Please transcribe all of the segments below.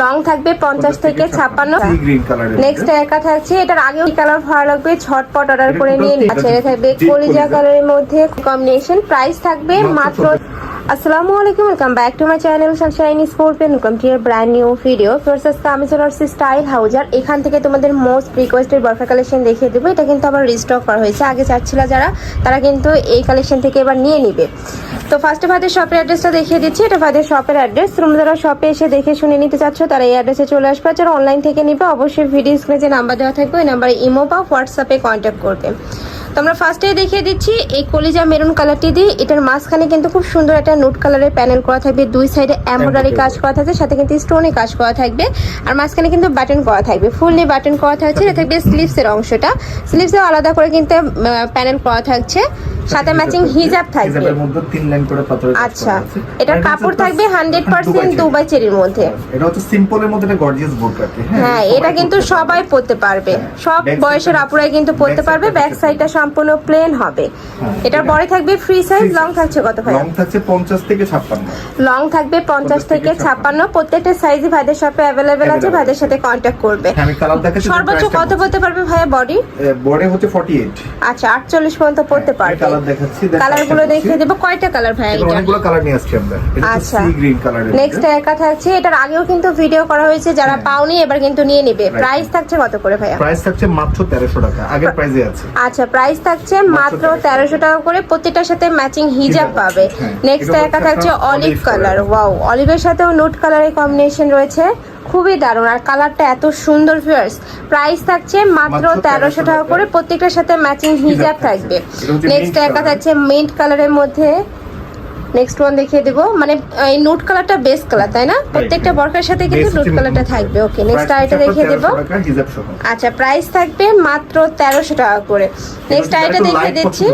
Long থাকবে পঞ্চাশ থেকে ছাপ্পান্ন। নেক্সট একা থাকছে এটার আগেও কালার ভালো লাগবে ছটপট অর্ডার করে নিয়ে নিন আচ্ছা এটা থাকবে। কলিজা। কালারের মধ্যে কম্বিনেশন প্রাইস থাকবে মাত্র আসসালামু আলাইকুম welcome back to my channel sunshine sports welcome to your brand new video first আজকে আমি চলে আসছি স্টাইল হাউজার এখান থেকে তোমাদের মোস্ট রিকোয়েস্টেড বরফা কালেকশন দেখিয়ে দেবো। এটা কিন্তু আবার রিস্টক করা হয়েছে। আগে চাচ্ছিল যারা, তারা কিন্তু এই কালেকশন থেকে এবার নিয়ে নিবে। তো ফার্স্টে ভাদের শপের অ্যাড্রেসটা দেখিয়ে দিচ্ছি। এটা ভাদের শপের অ্যাড্রেস তোমরা যারা শপে এসে দেখে শুনে নিতে চাচ্ছ, তারা এই অ্যাড্রেসে চলে আসবে। যারা অনলাইন থেকে নিবে, অবশ্যই ভিডিও স্ক্রিনে যে নাম্বার দেওয়া থাকবে, ওই নাম্বারে ইমো বা হোয়াটসঅ্যাপে কন্ট্যাক্ট করবে। তোমরা ফার্স্টে দেখিয়ে দিচ্ছি, এই কলিজা মেরুন কালারটি দিয়ে এটার মাঝখানে কিন্তু খুব সুন্দর একটা নোট কালারের প্যানেল করা থাকবে। দুই সাইডে এমব্রয়ডারি কাজ করা থাকবে সাথে কিন্তু স্টোনে কাজ করা থাকবে। আর মাঝখানে কিন্তু বাটন করা থাকবে। ফুললি বাটন করা থাকছে, এটা থাকবে স্লিভসের অংশটা। স্লিভসেও আলাদা করে কিন্তু প্যানেল করা থাকছে। সাথে ম্যাচিং হিজাব থাকবে। মধ্যে তিন লাইন করে আচ্ছা এটা কাপড় থাকবে plus hundred Dubai percent Dubai চেরির মধ্যে। এটা হচ্ছে সিম্পলের মধ্যে একটা গর্জিয়াস বোরকাটি হ্যাঁ? এটা কিন্তু সবাই পড়তে পারবে। সব বয়সের আপুরাই কিন্তু পড়তে পারবে। ব্যাক সাইডটা সম্পূর্ণ প্লেন হবে। হ্যাঁ, এটার এটা- পরে থাকবে ফ্রি সাইজ লং থাকছে কত ভাই লং থাকছে পঞ্চাশ থেকে ছাপ্পান্ন। লং থাকবে পঞ্চাশ থেকে ছাপ্পান্ন। প্রত্যেকটা সাইজই ভাইদের শপে অ্যাভেলেবেল আছে ভাইদের সাথে কন্ট্যাক্ট করবে। হ্যাঁ, আমি কালার দেখাচ্ছি সর্বোচ্চ কত পড়তে পারবে ভাইয়া বডি বডি হচ্ছে ফর্টি এইট আচ্ছা আটচল্লিশ পর্যন্ত পড়তে পারবে। কালার দেখাচ্ছি কালারগুলো দেখাচ্ছি। দেখিয়ে দেবো কয়টা কালার ভাইয়া এটা? অনেকগুলো কালার নিয়ে আসছি আমরা। এটা আচ্ছা। সি গ্রিন কালারের নেক্সট একা থাকছে এটার আগেও কিন্তু ভিডিও করা হয়েছে যারা পাওনি এবার কিন্তু নিয়ে নেবে। প্রাইস থাকছে কত করে ভাইয়া? প্রাইস থাকছে মাত্র তেরোশো টাকা আগের প্রাইসে আছে। আচ্ছা প্রাইস থাকছে মাত্র তেরোশো টাকা। করে প্রত্যেকটার সাথে ম্যাচিং হিজাব পাবে। হ্যাঁ। নেক্সট একা থাকছে অলিভ কালার। ওয়াও অলিভের সাথেও নোট কালারের কম্বিনেশন রয়েছে। খুবই দারুণ। আর কালারটা এত সুন্দর ফিয়ার্স প্রাইস থাকছে মাত্র তেরোশো টাকা করে। প্রত্যেকটার সাথে ম্যাচিং হিজাব থাকবে। নেক্সট একটা একা। থাকছে মিন্ট কালারের মধ্যে নেক্সট ওয়ান দেখিয়ে দেবো। মানে এই নোট কালারটা বেস্ট কালার তাই না? প্রত্যেকটা বরকার সাথে কিন্তু নোট কালারটা থাকবে। ওকে নেক্সট আইটা দেখিয়ে দেবো। 1300 টাকা হিজাব সহ আচ্ছা প্রাইস থাকবে মাত্র তেরোশো টাকা করে। নেক্সট আইটা দেখিয়ে দিচ্ছি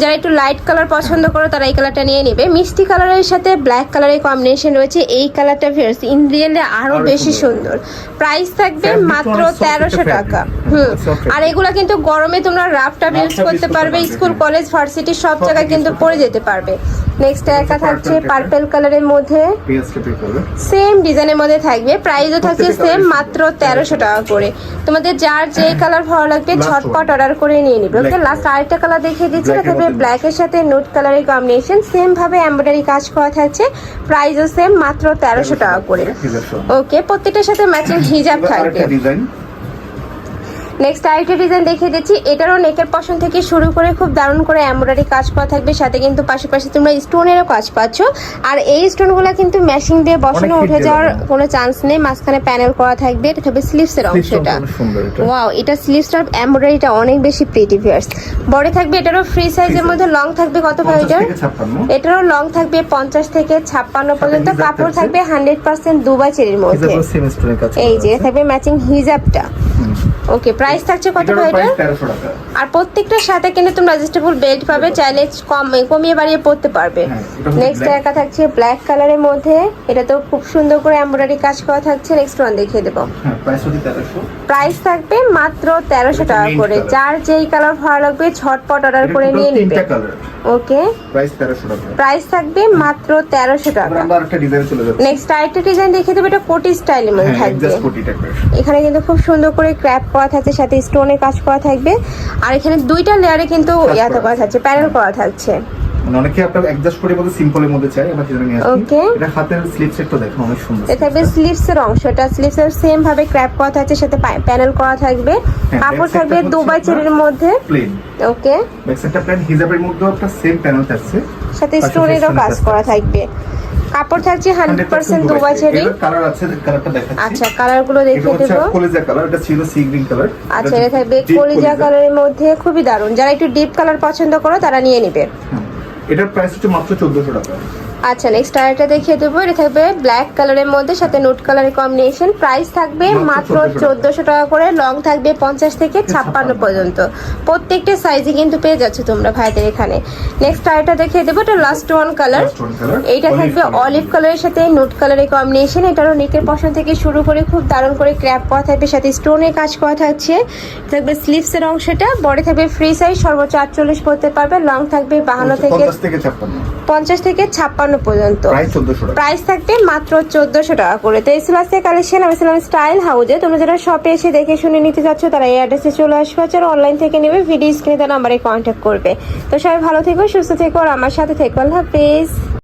যারা একটু লাইট কালার পছন্দ করো তারা এই কালারটা নিয়ে নেবে। মিষ্টি কালারের সাথে ব্ল্যাক কালারের কম্বিনেশন রয়েছে। এই কালারটা ফিয়ার্স ইন রিয়েলে আরও বেশি সুন্দর। প্রাইস থাকবে মাত্র তেরোশো টাকা। হুম। আর। এগুলা কিন্তু গরমে তোমরা রাফটা ইউজ করতে পারবে স্কুল কলেজ ভার্সিটি সব জায়গায় কিন্তু পরে যেতে পারবে। নেক্সট একা purple থাকছে। পার্পেল কালারের মধ্যে। সেম ডিজাইনের মধ্যে থাকবে। প্রাইসও থাকছে সেম মাত্র তেরোশো টাকা করে। তোমাদের যার যে কালার ভালো লাগবে ঝটপট অর্ডার করে নিয়ে নিবে। ওকে লাস্ট আরেকটা কালার দেখিয়ে দিচ্ছি এটা এর থাকবে মধ্যে সাথে নোট কালারের কম্বিনেশন সেম ভাবে এমব্রয়ডারি কাজ করা থাকছে। প্রাইসও সেম মাত্র তেরোশো টাকা করে। ওকে প্রত্যেকটার সাথে ম্যাচিং হিজাব থাকবে। নেক্সট আরেকটা ডিজাইন দেখিয়ে দিচ্ছি। এটারও নেকের পশন থেকে শুরু করে খুব দারুণ করে এমব্রয়ডারি কাজ করা থাকবে। সাথে কিন্তু পাশাপাশি তোমরা স্টোনেরও কাজ পাচ্ছ। আর এই স্টোনগুলো কিন্তু ম্যাশিং দিয়ে বসানো উঠে যাওয়ার কোনো চান্স নেই। মাঝখানে প্যানেল করা থাকবে। এটা থাকবে স্লিভসের অংশটা। ওয়াও এটা। স্লিভসটার এমব্রয়ডারিটা অনেক বেশি প্রিটি ভিয়ার্স বড় থাকবে এটারও ফ্রি সাইজের মধ্যে। লং থাকবে কত ভাই 50 এটার? এটারও লং থাকবে পঞ্চাশ থেকে ছাপ্পান্ন পর্যন্ত। কাপড় থাকবে হান্ড্রেড পার্সেন্ট দুবাই চেরির মধ্যে। এই যে থাকবে ম্যাচিং হিজাবটা ওকে প্রাইস থাকছে কত ভাই এটা আর প্রত্যেকটার সাথে কিন্তু তোমরা অ্যাডজাস্টেবল বেল্ট পাবে চাইলে কম কমিয়ে বাড়িয়ে পড়তে পারবে। হ্যাঁ, নেক্সট একা থাকছে ব্ল্যাক কালারের মধ্যে। এটা তো খুব সুন্দর করে এমব্রয়ডারি কাজ করা থাকছে। নেক্সট ওয়ান দেখিয়ে দেবো। হ্যাঁ প্রাইস হচ্ছে 1300 প্রাইস থাকবে মাত্র তেরোশো টাকা করে। যার যেই কালার ভালো লাগবে ঝটপট অর্ডার করে নিয়ে নিবে। ওকে প্রাইস 1300 টাকা। প্রাইস থাকবে মাত্র তেরোশো টাকা। নেক্সট আরেকটা ডিজাইন দেখিয়ে দেবো। এটা কোটি স্টাইলের মধ্যে হ্যাঁ থাকবে। এখানে কিন্তু খুব সুন্দর করে ক্র্যাপ করা থাকছে সাথে স্টোনের কাজ করা থাকবে। আর এখানে দুইটা লেয়ারে কিন্তু ইয়াতে করা করা থাকছে প্যানেল করা থাকছে। অনেকে আপনার অ্যাডজাস্ট করে বলতে সিম্পলের মধ্যে চাই আমরা সেটা নিয়ে আসি Okay. এটা হাতের স্লিপ সেটটা দেখুন অনেক সুন্দর এটা থাকবে অংশটা সেম ভাবে ক্র্যাপ করা থাকছে সাথে প্যানেল করা থাকবে। হ্যাঁ, কাপড় থাকবে দুবাই চেরির মধ্যে। প্লেন ওকে ব্যাক সাইডটা প্লেন হিজাবের মধ্যে একটা সেম প্যানেল থাকছে। সাথে স্টোনেরও কাজ করা থাকবে। কাপড় থাকছে hundred percent Dubai cherry colour আছে কালারটা দেখাচ্ছি। আচ্ছা কালারগুলো দেখে দেখিয়ে দেবো। কলেজা কালার এটা ছিল সি গ্রিন কালার আচ্ছা এটা থাকবে কলিজা। কালারের মধ্যে খুবই দারুণ যারা একটু ডিপ কালার পছন্দ করো তারা নিয়ে নিবে। এটার প্রাইস হচ্ছে মাত্র 1400 টাকা। আচ্ছা নেক্সট আরেকটা দেখিয়ে দেবো। এটা থাকবে ব্ল্যাক কালারের মধ্যে সাথে নোট কালারের কম্বিনেশন প্রাইস থাকবে মাত্র 1400 টাকা। করে লং থাকবে পঞ্চাশ থেকে ছাপ্পান্ন পর্যন্ত। প্রত্যেকটা সাইজে কিন্তু পেয়ে যাচ্ছে তোমরা ভাইদের এখানে। নেক্সট আরেকটা দেখিয়ে দেবো এটা লাস্ট ওয়ান কালার এইটা থাকবে অলিভ কালারের সাথে নোট কালারের কম্বিনেশন এটারও নেকের পশন থেকে শুরু করে খুব দারুণ করে ক্র্যাপ করা থাকবে সাথে স্টোনের কাজ করা থাকছে। থাকবে স্লিভসের অংশটা বডি থাকবে ফ্রি সাইজ সর্বোচ্চ আটচল্লিশ পড়তে পারবে লং থাকবে বাহান্ন থেকে 50 থেকে 56 পঞ্চাশ থেকে ছাপ্পান্ন বাউন্ন পর্যন্ত। প্রাইস থাকবে মাত্র চোদ্দশো টাকা করে। তো এই ছিল আজকে কালেকশন আমি ছিলাম স্টাইল হাউজে। তোমরা যারা শপে এসে দেখে শুনে নিতে চাচ্ছ তারা এই অ্যাড্রেসে চলে আসবে আর অনলাইন থেকে নেবে ভিডিও স্ক্রিনে তার নাম্বারে কন্ট্যাক্ট করবে। তো সবাই ভালো থেকো সুস্থ থেকো আর আমার সাথে থেকো। আল্লাহ হাফেজ।